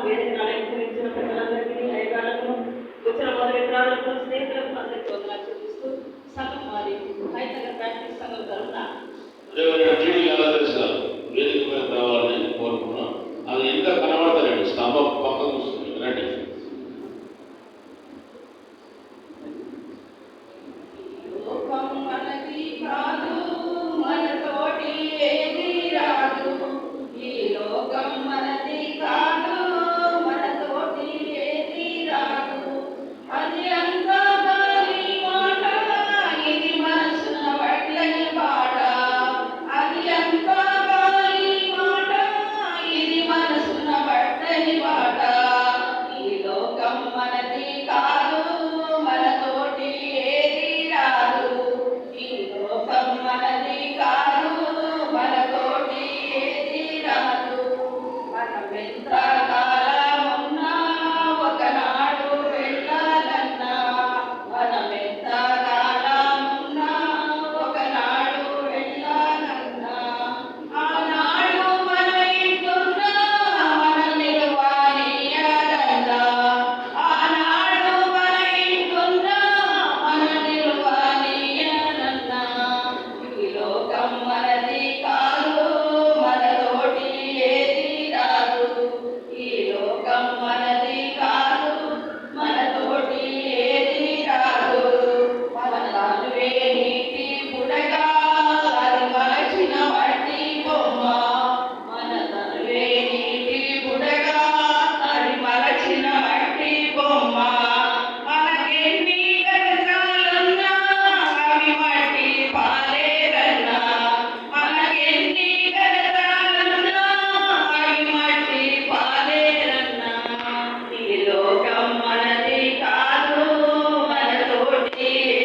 వేదిక అలంకరించిన ప్రజలందరికీ అయ్యగాళ్ళకు వచ్చిన మొదటి స్నేహితులకు అందరికీ వందనాలు చూపిస్తూ సంఘం వారి హైతగ ప్రాక్టీస్ సంఘం తరఫున Yeah.